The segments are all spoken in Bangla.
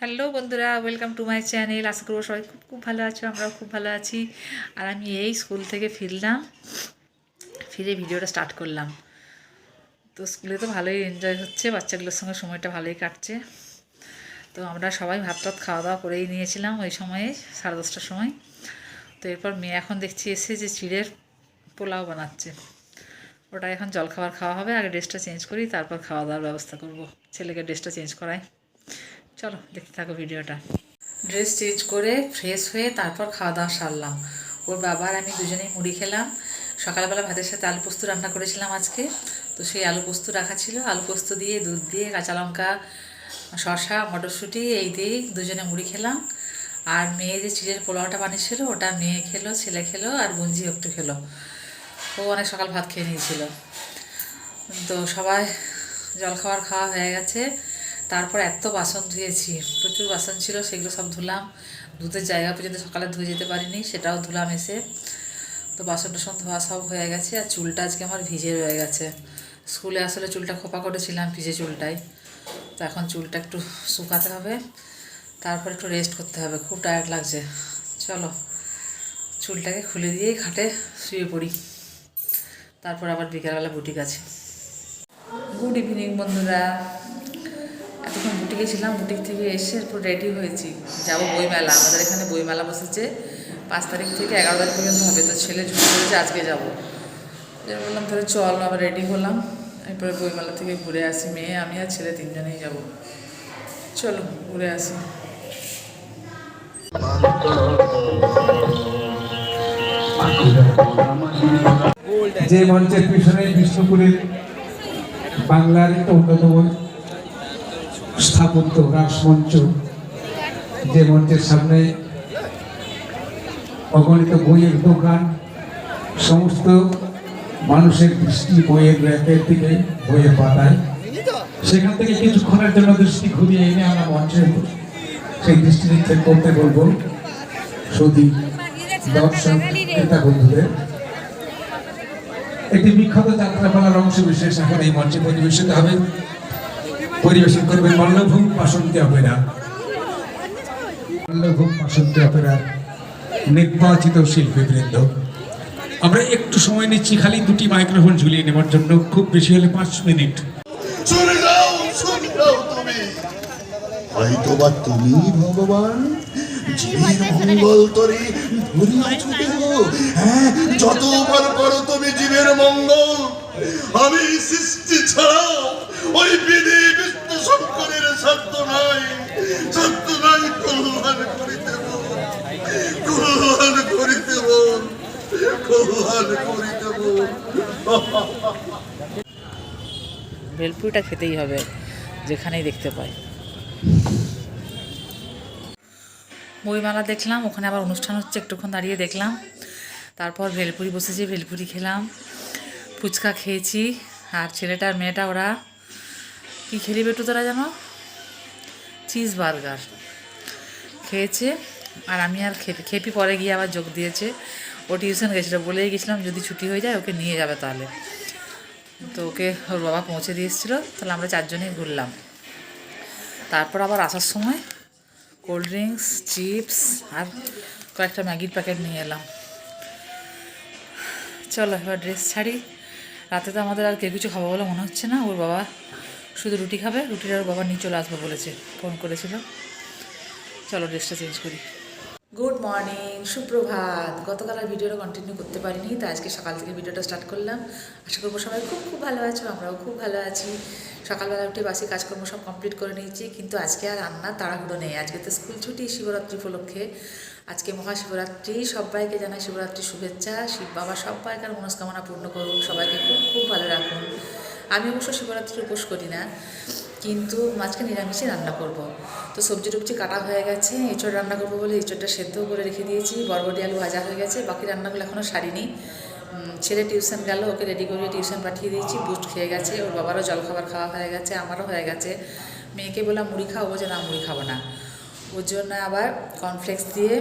হ্যালো বন্ধুরা, ওয়েলকাম টু মাই চ্যানেল। আশা করব সবাই খুব খুব ভালো আছো, আমরাও খুব ভালো আছি। আর আমি এই স্কুল থেকে ফিরলাম, ফিরে ভিডিওটা স্টার্ট করলাম। তো স্কুলে তো ভালোই এনজয় হচ্ছে, বাচ্চাগুলোর সঙ্গে সময়টা ভালোই কাটছে। তো আমরা সবাই ভাত টাত খাওয়া দাওয়া করেই নিয়েছিলাম ওই সময়ে, সাড়ে দশটার সময়। তো এরপর মেয়ে এখন দেখছি এসে যে চিড়ের পোলাও বানাচ্ছে। ওটা এখন জলখাবার খাওয়া হবে, আগে ড্রেসটা চেঞ্জ করি, তারপর খাওয়া দাওয়ার ব্যবস্থা করব। ছেলেকে ড্রেসটা চেঞ্জ করাই চলো দেখতে থাকো ভিডিওটা। ড্রেস চেঞ্জ করে ফ্রেশ হয়ে তারপর খাওয়া দাওয়া সারলাম। ওর বাবা আর আমি দুজনেই মুড়ি খেলাম। সকালবেলা ভাতের সাথে আলু পোস্ত রান্না করেছিলাম আজকে। তো সেই আলু পোস্ত রাখা ছিল। আলু পোস্ত দিয়ে, দুধ দিয়ে, কাঁচা লঙ্কা, শসা, মটরশুঁটি, এই দিয়েই দুজনে মুড়ি খেলাম। আর মেয়ে যে চিড়ের পোলাওটা বানিয়েছিল, ওটা মেয়ে খেলো, ছেলে খেলো আর বুঞ্জি একটু খেলো। ও অনেক সকাল ভাত খেয়ে নিয়েছিল। তো সবাই জলখাবার খাওয়া হয়ে গেছে। তারপর এত বাসন ধুয়েছি, প্রচুর বাসন ছিল, সেগুলো সব ধুলাম। দুধের জায়গা পর্যন্ত সকালে ধুয়ে যেতে পারিনি, সেটাও ধুলাম এসে। তো বাসন টাসন ধোয়া সব হয়ে গেছে, আর চুলটা আজকে আমার ভিজে রয়ে গেছে। স্কুলে আসলে চুলটা খোপা করেছিলাম ভিজে চুলটাই। তো এখন চুলটা একটু শুকাতে হবে, তারপর একটু রেস্ট করতে হবে, খুব টায়ার্ড লাগছে। চলো, চুলটাকে খুলে দিয়েই খাটে শুয়ে পড়ি। তারপর আবার বিকেলবেলা বুটিক আছে। গুড ইভিনিং বন্ধুরা। এতক্ষণ বুটিকে ছিলাম বুটিক থেকে এসে এরপর রেডি হয়েছি। যাব বইমেলা, আমাদের এখানে বইমেলা বসেছে। পাঁচ তারিখ থেকে এগারো তারিখ পর্যন্ত হবে, তো ছেলে ছুটি করেছে, আজকে যাব। বললাম, তাহলে চল আবার রেডি হলাম। এরপরে বইমেলা থেকে ঘুরে আসি, মেয়ে, আমি আর ছেলে তিনজনেই যাব। চলো, ঘুরে আসি। যে মঞ্চের পিছনে বিষ্ণুপুরের বাংলার একটা অন্যতম স্থাপত্য রাসমঞ্চ যে মঞ্চের সামনে অগণিত বইয়ের দোকান, সমস্ত মানুষের দৃষ্টি বইয়ের র্যাকের দিকে, বইয়ের পাতায়। সেখান থেকে কিছুক্ষণের জন্য দৃষ্টি ঘুরিয়ে এনে আমরা মঞ্চে সেই দৃষ্টি নিক্ষেপ করতে বলব। সদী দর্শক নেতা বন্ধুদের। একটি বিখ্যাত যাত্রাপালার অংশ বিশেষ এখন এই মঞ্চে পরিবেশিত হবে। পরিবেশন করবেন মল্লভূম বাসন্তী অপেরা। মল্লভূম বাসন্তী অপেরার নির্বাচিত শিল্পীবৃন্দ। আমরা একটু সময় নিচ্ছি, খালি দুটি মাইক্রোফোন ঝুলিয়ে নেওয়ার জন্য। খুব বেশি হলে পাঁচ মিনিট। চলে যাও তুমি। হয়তো বা তুমি ভগবান জীবের মঙ্গল হ্যাঁ যতবার করো তুমি জীবের মঙ্গল। আমি সৃষ্টি ছাড়া ওই বিধি বিষ্ণু শঙ্করের সত্য নাই সত্য নাই কল্যাণ করিতে। কল্যাণ করিতে। কল্যাণ করিতে। ভেলপুরিটা খেতেই হবে, যেখানেই দেখতে পাই বইমেলা দেখলাম, ওখানে আবার অনুষ্ঠান হচ্ছে, একটুক্ষণ দাঁড়িয়ে দেখলাম তারপর ভেলপুরি বসেছি, ভেলপুরি খেলাম, ফুচকা খেয়েছি, আর ছেলেটা আর মেয়েটা ওরা কী খেলি বেটু তোরা জানো? চিজ বার্গার খেয়েছে, আর আমি আর খেপি খেপি পরে গিয়ে আবার যোগ দিয়েছে। ও টিউশন গেছিল, বলেই গেছিলাম যদি ছুটি হয়ে যায় ওকে নিয়ে যাবে তাহলে। তো ওকে ওর বাবা পৌঁছে দিয়ে এসেছিল, তাহলে আমরা চারজনেই ঘুরলাম। তারপর আবার আসার সময় কোল্ড ড্রিঙ্কস চিপস আর কয়েকটা ম্যাগির প্যাকেট নিয়ে এলাম। চলো এবার ড্রেস ছাড়ি। রাতে তো আমাদের আর কেউ কিছু খাব বলে মনে হচ্ছে না। ওর বাবা শুধু রুটি খাবে? রুটিটা আর বাবা নিয়ে চলে আসব বলেছে। ফোন করেছিল। চলো ড্রেসটা চেঞ্জ করি। গুড মর্নিং সুপ্রভাত। গতকাল আর ভিডিওটা কন্টিনিউ করতে পারিনি, তাই আজকে সকাল থেকে ভিডিওটা স্টার্ট করলাম। আশা করব সবাই খুব খুব ভালো আছো, আমরাও খুব ভালো আছি। সকালবেলা উঠে বাসি কাজকর্ম সব কমপ্লিট করে নিয়েছি, কিন্তু আজকে আর রান্নার তাড়াহুড়ো নেই। আজকে তো স্কুল ছুটি, শিবরাত্রি উপলক্ষে। আজকে মহাশিবরাত্রি, সবাইকে জানাই শিবরাত্রির শুভেচ্ছা। শিব বাবা সবাইকার মনস্কামনা পূর্ণ করুন সবাইকে খুব খুব ভালো রাখুন। আমি অবশ্য শিবরাত্রির উপোস করি না, কিন্তু মাছকে নিরামিষে রান্না করব। তো সবজি টবজি কাটা হয়ে গেছে, এঁচড় রান্না করব বলে এঁচড়টা সেদ্ধ করে রেখে দিয়েছি, বরবটি আলু ভাজা হয়ে গেছে, বাকি রান্নাগুলো এখনও সারিনি। ছেলে টিউশন গেল, ওকে রেডি করে টিউশন পাঠিয়ে দিয়েছি বুস্ট খেয়ে গেছে, ওর বাবারও জলখাবার খাওয়া হয়ে গেছে, আমারও হয়ে গেছে। মেয়েকে বললাম, মুড়ি খাওয়াবো যে না মুড়ি খাব না। ওর জন্য আবার কর্নফ্লেক্স দিয়ে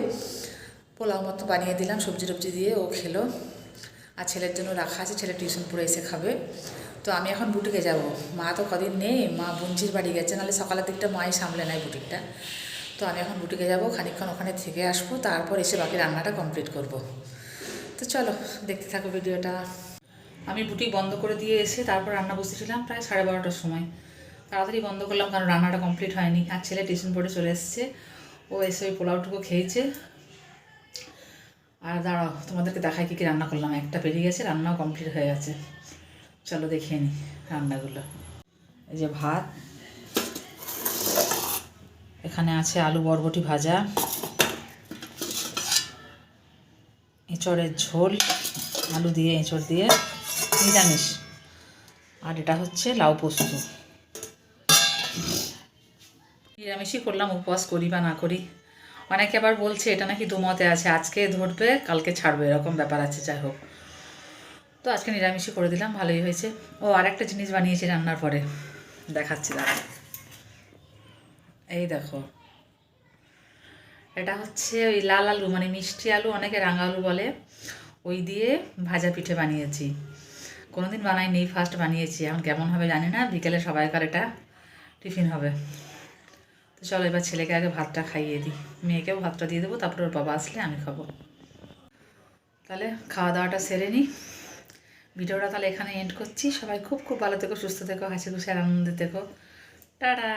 পোলাও মতো বানিয়ে দিলাম, সবজি টবজি দিয়ে, ও খেলো। আর ছেলের জন্য রাখা আছে, ছেলে টিউশন পড়ে এসে খাবে। তো আমি এখন বুটিকে যাব। মা তো কদিন নেই, মা বঞ্চির বাড়ি গেছে, নাহলে সকালের দিকটা মাই সামলে নেয় বুটিকটা। তো আমি এখন বুটিকে যাব, খানিকক্ষণ ওখানে থেকে আসব, তারপর এসে বাকি রান্নাটা কমপ্লিট করব। তো চলো, দেখতে থাকো ভিডিওটা। আমি বুটিক বন্ধ করে দিয়ে এসে তারপর রান্না বসেছিলাম প্রায় সাড়ে বারোটার সময়। তাড়াতাড়ি বন্ধ করলাম, কারণ রান্নাটা কমপ্লিট হয়নি। আর ছেলে টিউশন পড়ে চলে এসেছে। ও এসে ওই পোলাওটুকু খেয়েছে। আর দাঁড়াও, তোমাদেরকে দেখাই কী কী রান্না করলাম। একটা পেরিয়ে গেছে, রান্নাও কমপ্লিট হয়ে গেছে। চলো দেখিয়ে নিই রান্নাগুলো। এই যে ভাত। এখানে আছে আলু বরবটি ভাজা। এঁচড়ের ঝোল, আলু দিয়ে এঁচড় দিয়ে, নিরামিষ। আর এটা হচ্ছে লাউ পোস্ত। নিরামিষই করলাম উপবাস করি বা না করি। অনেকে আবার বলছে, এটা নাকি দুমতে আছে, আজকে ধরবে, কালকে ছাড়বে। এরকম ব্যাপার আছে, যাই হোক। তো আজকে নিরামিষই করে দিলাম, ভালোই হয়েছে। ও আর একটা জিনিস বানিয়েছি রান্নার পরে। দেখাচ্ছি দাঁড়া এই দেখো। এটা হচ্ছে ওই লাল আলু মানে মিষ্টি আলু, অনেকে রাঙা আলু বলে। ওই দিয়ে ভাজা পিঠে বানিয়েছি। কোনোদিন বানাইনি ফার্স্ট বানিয়েছি। এখন কেমন হবে জানি না, বিকেলে সবাইকার এটা টিফিন হবে। তো চলো এবার ছেলেকে আগে ভাতটা খাইয়ে দিই। মেয়েকেও ভাতটা দিয়ে দেবো, তারপর ওর বাবা আসলে আমি খাব। তাহলে খাওয়া দাওয়াটা সেরে নিই। ভিডিওটা তাহলে এখানে এন্ড করছি। সবাই খুব খুব ভালো থেকো, সুস্থ থেকো, হাসি খুশি আনন্দে থেকো। টাটা!